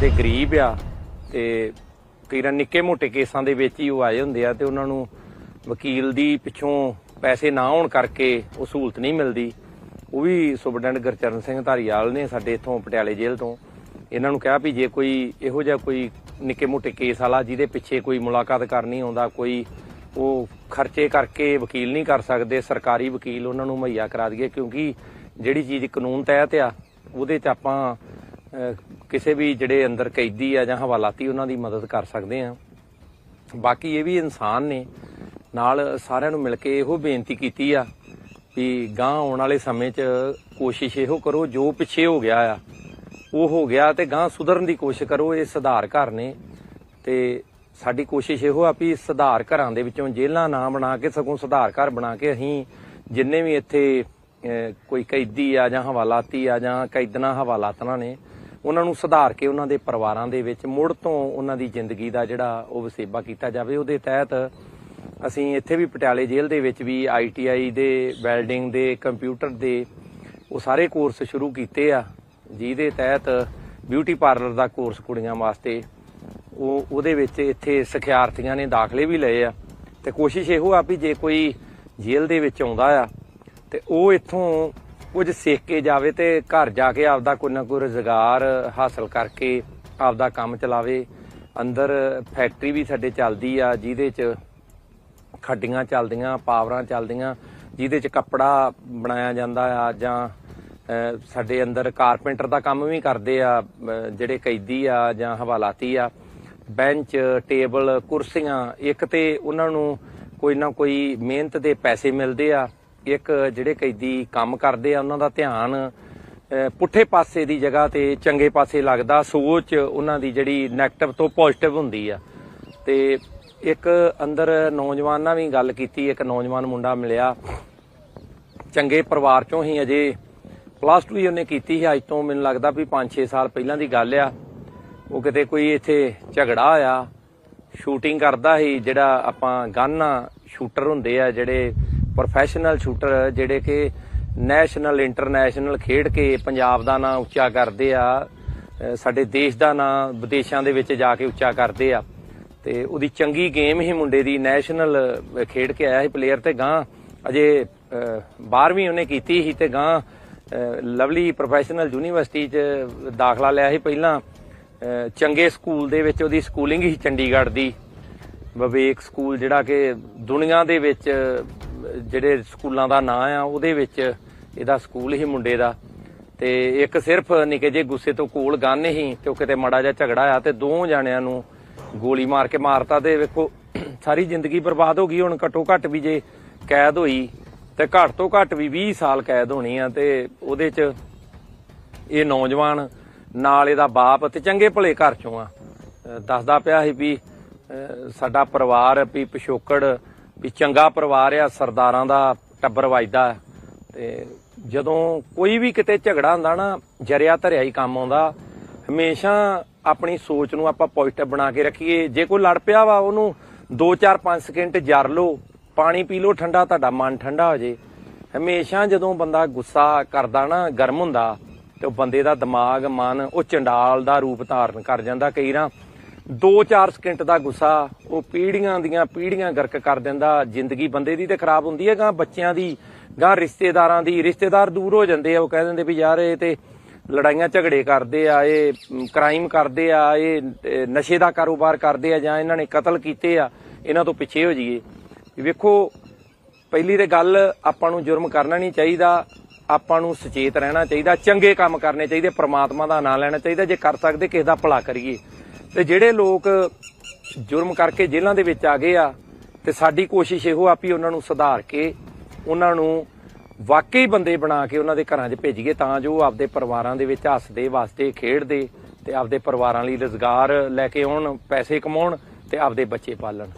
ਜਿਹੜੇ ਗਰੀਬ ਆ ਤੇ ਕਈ ਵਾਰ ਨਿੱਕੇ ਮੋਟੇ ਕੇਸਾਂ ਦੇ ਵਿੱਚ ਹੀ ਉਹ ਆਏ ਹੁੰਦੇ ਆ ਤੇ ਉਹਨਾਂ ਨੂੰ ਵਕੀਲ ਦੀ ਪਿੱਛੋਂ ਪੈਸੇ ਨਾ ਹੋਣ ਕਰਕੇ ਉਹ ਸਹੂਲਤ ਨਹੀਂ ਮਿਲਦੀ। ਉਹ ਵੀ ਸੁਪਰਡੈਂਟ ਗੁਰਚਰਨ ਸਿੰਘ ਧਾਰੀਵਾਲ ਨੇ ਸਾਡੇ ਇਥੋਂ ਪਟਿਆਲੇ ਜੇਲ੍ਹ ਤੋਂ। ਇਹਨਾਂ ਨੂੰ ਕਿਹਾ ਵੀ ਜੇ ਕੋਈ ਇਹੋ ਜਿਹਾ ਕੋਈ ਨਿੱਕੇ ਮੋਟੇ ਕੇਸ ਵਾਲਾ ਜਿਹਦੇ ਪਿੱਛੇ ਕੋਈ ਮੁਲਾਕਾਤ ਕਰਨੀ ਆਉਂਦਾ, ਕੋਈ ਉਹ ਖਰਚੇ ਕਰਕੇ ਵਕੀਲ ਨਹੀਂ ਕਰ ਸਕਦੇ, ਸਰਕਾਰੀ ਵਕੀਲ ਉਹਨਾਂ ਨੂੰ ਮੁਹੱਈਆ ਕਰਾ ਦਈਏ ਕਿਉਂਕਿ ਜਿਹੜੀ ਚੀਜ਼ ਕਾਨੂੰਨ ਤਹਿਤ ਆ, ਉਹਦੇ 'ਚ ਆਪਾਂ ਕਿਸੇ ਵੀ ਜਿਹੜੇ ਅੰਦਰ ਕੈਦੀ ਆ ਜਾਂ ਹਵਾਲਾਤੀ ਉਹਨਾਂ ਦੀ ਮਦਦ ਕਰ ਸਕਦੇ ਆ। ਬਾਕੀ ਇਹ ਵੀ ਇਨਸਾਨ ਨੇ ਨਾਲ ਸਾਰਿਆਂ ਨੂੰ ਮਿਲ ਕੇ ਇਹੋ ਬੇਨਤੀ ਕੀਤੀ ਆ ਵੀ ਗਾਂ ਆਉਣ ਵਾਲੇ ਸਮੇਂ 'ਚ ਕੋਸ਼ਿਸ਼ ਇਹੋ ਕਰੋ, ਜੋ ਪਿੱਛੇ ਹੋ ਗਿਆ ਆ, ਉਹ ਹੋ ਗਿਆ ਤੇ ਗਾਂ ਸੁਧਰਨ ਦੀ ਕੋਸ਼ਿਸ਼ ਕਰੋ, ਇਹ ਸੁਧਾਰ ਘਰ ਨੇ। ਤੇ ਸਾਡੀ ਕੋਸ਼ਿਸ਼ ਇਹੋ ਆ ਵੀ ਸੁਧਾਰ ਘਰਾਂ ਦੇ ਵਿੱਚੋਂ ਜੇਲ੍ਹਾਂ ਨਾ ਬਣਾ ਕੇ, ਸਗੋਂ ਸੁਧਾਰ ਘਰ ਬਣਾ ਕੇ ਅਸੀਂ ਜਿੰਨੇ ਵੀ ਇੱਥੇ ਕੋਈ ਕੈਦੀ ਆ ਜਾਂ ਹਵਾਲਾਤੀ ਆ ਜਾਂ ਕੈਦਨਾ ਹਵਾਲਾਤਨਾ ਨੇ ਉਹਨਾਂ ਨੂੰ ਸੁਧਾਰ ਕੇ ਉਹਨਾਂ ਦੇ ਪਰਿਵਾਰਾਂ ਦੇ ਵਿੱਚ ਮੁੜ ਤੋਂ ਉਹਨਾਂ ਦੀ ਜ਼ਿੰਦਗੀ ਦਾ ਜਿਹੜਾ ਉਹ ਵਸੇਬਾ ਕੀਤਾ ਜਾਵੇ। ਉਹਦੇ ਤਹਿਤ ਅਸੀਂ ਇੱਥੇ ਵੀ ਪਟਿਆਲੇ ਜੇਲ੍ਹ ਦੇ ਵਿੱਚ ਵੀ ਆਈਟੀਆਈ ਦੇ, ਵੈਲਡਿੰਗ ਦੇ, ਕੰਪਿਊਟਰ ਦੇ ਉਹ ਸਾਰੇ ਕੋਰਸ ਸ਼ੁਰੂ ਕੀਤੇ ਆ। ਜਿਹਦੇ ਤਹਿਤ ਬਿਊਟੀ ਪਾਰਲਰ ਦਾ ਕੋਰਸ ਕੁੜੀਆਂ ਵਾਸਤੇ ਉਹ, ਉਹਦੇ ਵਿੱਚ ਇੱਥੇ ਸਿਖਿਆਰਥੀਆਂ ਨੇ ਦਾਖਲੇ ਵੀ ਲਏ ਆ। ਤੇ ਕੋਸ਼ਿਸ਼ ਇਹੋ ਆ ਵੀ ਜੇ ਕੋਈ ਜੇਲ੍ਹ ਦੇ ਵਿੱਚ ਆਉਂਦਾ ਆ, ਤੇ ਉਹ ਇੱਥੋਂ ਕੁਝ ਸਿੱਖ ਕੇ ਜਾਵੇ ਤੇ ਘਰ ਜਾ ਕੇ ਆਪਦਾ ਕੋਈ ਨਾ ਕੋਈ ਰੁਜ਼ਗਾਰ ਹਾਸਲ ਕਰਕੇ ਆਪਦਾ ਕੰਮ ਚਲਾਵੇ। ਅੰਦਰ ਫੈਕਟਰੀ ਵੀ ਸਾਡੇ ਚੱਲਦੀ ਆ, ਜਿਹਦੇ 'ਚ ਖੱਡੀਆਂ ਚੱਲਦੀਆਂ, ਪਾਵਰਾਂ ਚੱਲਦੀਆਂ, ਜਿਹਦੇ 'ਚ ਕੱਪੜਾ ਬਣਾਇਆ ਜਾਂਦਾ ਆ ਜਾਂ ਸਾਡੇ ਅੰਦਰ ਕਾਰਪੈਂਟਰ ਦਾ ਕੰਮ ਵੀ ਕਰਦੇ ਆ ਜਿਹੜੇ ਕੈਦੀ ਆ ਜਾਂ ਹਵਾਲਾਤੀ ਆ। ਬੈਂਚ, ਟੇਬਲ, ਕੁਰਸੀਆਂ, ਇੱਕ ਤੇ ਉਹਨਾਂ ਨੂੰ ਕੋਈ ਨਾ ਕੋਈ ਮਿਹਨਤ ਦੇ ਪੈਸੇ ਮਿਲਦੇ ਆ। ਇੱਕ ਜਿਹੜੇ ਕੈਦੀ ਕੰਮ ਕਰਦੇ ਆ, ਉਹਨਾਂ ਦਾ ਧਿਆਨ ਪੁੱਠੇ ਪਾਸੇ ਦੀ ਜਗ੍ਹਾ ਤੇ ਚੰਗੇ ਪਾਸੇ ਲੱਗਦਾ, ਸੋਚ ਉਹਨਾਂ ਦੀ ਜਿਹੜੀ 네ਗੇਟਿਵ ਤੋਂ ਪੋਜ਼ਿਟਿਵ ਹੁੰਦੀ ਆ। ਤੇ ਇੱਕ ਅੰਦਰ ਨੌਜਵਾਨ ਨਾਲ ਵੀ ਗੱਲ ਕੀਤੀ, ਇੱਕ ਨੌਜਵਾਨ ਮੁੰਡਾ ਮਿਲਿਆ। ਚੰਗੇ ਪਰਿਵਾਰ ਚੋਂ ਹੀ ਅਜੇ ਪਲੱਸ 2 ਹੀ ਉਹਨੇ ਕੀਤੀ ਸੀ। ਅੱਜ ਤੋਂ ਮੈਨੂੰ ਲੱਗਦਾ ਵੀ 5-6 ਸਾਲ ਪਹਿਲਾਂ ਦੀ ਗੱਲ ਆ। ਉਹ ਕਿਤੇ ਕੋਈ ਇੱਥੇ ਝਗੜਾ ਆ ਸ਼ੂਟਿੰਗ ਕਰਦਾ ਸੀ, ਜਿਹੜਾ ਆਪਾਂ ਗਨ ਸ਼ੂਟਰ ਹੁੰਦੇ ਆ, ਜਿਹੜੇ ਪ੍ਰੋਫੈਸ਼ਨਲ ਸ਼ੂਟਰ ਜਿਹੜੇ ਕਿ ਨੈਸ਼ਨਲ ਇੰਟਰਨੈਸ਼ਨਲ ਖੇਡ ਕੇ ਪੰਜਾਬ ਦਾ ਨਾਂ ਉੱਚਾ ਕਰਦੇ ਆ ਸਾਡੇ ਦੇਸ਼ ਦਾ ਨਾਂ ਵਿਦੇਸ਼ਾਂ ਦੇ ਵਿੱਚ ਜਾ ਕੇ ਉੱਚਾ ਕਰਦੇ ਆ। ਤੇ ਉਹਦੀ ਚੰਗੀ ਗੇਮ ਹੀ ਮੁੰਡੇ ਦੀ ਨੈਸ਼ਨਲ ਖੇਡ ਕੇ ਆਇਆ ਸੀ ਪਲੇਅਰ ਤੇ ਗਾਂ ਅਜੇ 12ਵੀਂ ਉਹਨੇ ਕੀਤੀ ਸੀ ਤੇ ਗਾਂ ਲਵਲੀ ਪ੍ਰੋਫੈਸ਼ਨਲ ਯੂਨੀਵਰਸਿਟੀ ਚ ਦਾਖਲਾ ਲਿਆ ਸੀ ਪਹਿਲਾਂ। ਚੰਗੇ ਸਕੂਲ ਦੇ ਵਿੱਚ ਉਹਦੀ ਸਕੂਲਿੰਗ ਹੀ ਚੰਡੀਗੜ੍ਹ ਦੀ। ਵਿਵੇਕ ਸਕੂਲ ਜਿਹੜਾ ਕਿ ਦੁਨੀਆ ਦੇ ਵਿੱਚ ਜਿਹੜੇ ਸਕੂਲਾਂ ਦਾ ਨਾਂ ਆ, ਉਹਦੇ ਵਿੱਚ ਇਹਦਾ ਸਕੂਲ ਹੀ ਮੁੰਡੇ ਦਾ। ਤੇ ਇੱਕ ਸਿਰਫ ਨਿੱਕੇ ਜੇ ਗੁੱਸੇ ਤੋਂ ਕੋਲ ਗੰਨ ਹੀ ਤੇ ਉਹ ਕਿਤੇ ਮਾੜਾ ਜਿਹਾ ਝਗੜਾ ਆ ਤੇ ਦੋ ਜਾਣਿਆਂ ਨੂੰ ਗੋਲੀ ਮਾਰ ਕੇ ਮਾਰਤਾ ਤੇ ਵੇਖੋ, ਸਾਰੀ ਜ਼ਿੰਦਗੀ ਬਰਬਾਦ ਹੋ ਗਈ, ਹੁਣ ਘੱਟੋ ਘੱਟ ਵੀ ਜੇ ਕੈਦ ਹੋਈ ਤੇ ਘੱਟ ਤੋਂ ਘੱਟ ਵੀ 20 ਸਾਲ ਕੈਦ ਹੋਣੀ ਆ ਤੇ ਉਹਦੇ 'ਚ ਇਹ ਨੌਜਵਾਨ ਨਾਲ ਇਹਦਾ ਬਾਪ ਤੇ ਚੰਗੇ ਭਲੇ ਘਰ ਚੋਂ ਆ। ਦੱਸਦਾ ਪਿਆ ਸੀ ਵੀ ਸਾਡਾ ਪਰਿਵਾਰ ਵੀ ਪਿਛੋਕੜ ਵੀ ਚੰਗਾ ਪਰਿਵਾਰ ਆ, ਸਰਦਾਰਾਂ ਦਾ ਟੱਬਰ ਵੱਜਦਾ। ਤੇ ਜਦੋਂ ਕੋਈ ਵੀ ਕਿਤੇ ਝਗੜਾ ਹੁੰਦਾ ਨਾ, ਜਰਿਆ ਧਰਿਆ ਹੀ ਕੰਮ ਆਉਂਦਾ। ਹਮੇਸ਼ਾ ਆਪਣੀ ਸੋਚ ਨੂੰ ਆਪਾਂ ਪੋਜ਼ਿਟਿਵ ਬਣਾ ਕੇ ਰੱਖੀਏ। ਜੇ ਕੋਈ ਲੜ ਪਿਆ ਵਾ, ਉਹਨੂੰ 2-4-5 ਸਕਿੰਟ ਜਰ ਲਓ। ਪਾਣੀ ਪੀ ਲਓ, ਠੰਡਾ ਤੁਹਾਡਾ ਮਨ ਠੰਡਾ ਹੋ ਜੇ। ਹਮੇਸ਼ਾ ਜਦੋਂ ਬੰਦਾ ਗੁੱਸਾ ਕਰਦਾ ਨਾ, ਗਰਮ ਹੁੰਦਾ, ਤੇ ਉਹ ਬੰਦੇ ਦਾ ਦਿਮਾਗ, ਮਨ, ਉਹ ਚੰਡਾਲ ਦਾ ਰੂਪ ਧਾਰਨ ਕਰ ਜਾਂਦਾ ਕਈ ਰਾਂ 2-4 ਸਕਿੰਟ ਦਾ ਗੁੱਸਾ, ਉਹ ਪੀੜੀਆਂ ਦੀਆਂ ਪੀੜੀਆਂ ਗਰਕ ਕਰ ਦਿੰਦਾ। ਜ਼ਿੰਦਗੀ ਬੰਦੇ ਦੀ ਤੇ ਖਰਾਬ ਹੁੰਦੀ ਹੈ ਗਾਂ ਬੱਚਿਆਂ ਦੀ ਗਾਂ ਰਿਸ਼ਤੇਦਾਰਾਂ ਦੀ। ਰਿਸ਼ਤੇਦਾਰ ਦੂਰ ਹੋ ਜਾਂਦੇ ਆ, ਉਹ ਕਹਿ ਦਿੰਦੇ ਵੀ ਯਾਰ ਇਹ ਤੇ ਲੜਾਈਆਂ ਝਗੜੇ ਕਰਦੇ ਆ, ਇਹ ਕ੍ਰਾਈਮ ਕਰਦੇ ਆ, ਇਹ ਨਸ਼ੇ ਦਾ ਕਾਰੋਬਾਰ ਕਰਦੇ ਆ ਜਾਂ ਇਹਨਾਂ ਨੇ ਕਤਲ ਕੀਤੇ ਆ, ਇਹਨਾਂ ਤੋਂ ਪਿੱਛੇ ਹੋ ਜਾਈਏ। ਵੇਖੋ, ਪਹਿਲੀ ਤੇ ਗੱਲ ਆਪਾਂ ਨੂੰ ਜੁਰਮ ਕਰਨਾ ਨਹੀਂ ਚਾਹੀਦਾ, ਆਪਾਂ ਨੂੰ ਸੁਚੇਤ ਰਹਿਣਾ ਚਾਹੀਦਾ, ਚੰਗੇ ਕੰਮ ਕਰਨੇ ਚਾਹੀਦੇ, ਪ੍ਰਮਾਤਮਾ ਦਾ ਨਾਮ ਲੈਣਾ ਚਾਹੀਦਾ, ਜੇ ਕਰ ਸਕਦੇ ਕਿਸੇ ਦਾ ਭਲਾ ਕਰੀਏ। ਤੇ ਜਿਹੜੇ ਲੋਕ ਜੁਰਮ ਕਰਕੇ ਜੇਲ੍ਹਾਂ ਦੇ ਵਿੱਚ ਆ ਗਏ ਆ, ਤੇ ਸਾਡੀ ਕੋਸ਼ਿਸ਼ ਇਹੋ ਆ ਵੀ ਉਹਨਾਂ ਨੂੰ ਸੁਧਾਰ ਕੇ ਉਹਨਾਂ ਨੂੰ ਵਾਕਈ ਬੰਦੇ ਬਣਾ ਕੇ ਉਹਨਾਂ ਦੇ ਘਰਾਂ 'ਚ ਭੇਜੀਏ ਤਾਂ ਜੋ ਆਪਦੇ ਪਰਿਵਾਰਾਂ ਦੇ ਵਿੱਚ ਹੱਸਦੇ, ਵਾਸਤੇ ਖੇਡਦੇ ਤੇ ਆਪਦੇ ਪਰਿਵਾਰਾਂ ਲਈ ਰੁਜ਼ਗਾਰ ਲੈ ਕੇ ਆਉਣ, ਪੈਸੇ ਕਮਾਉਣ ਤੇ ਆਪਦੇ ਬੱਚੇ ਪਾਲਣ।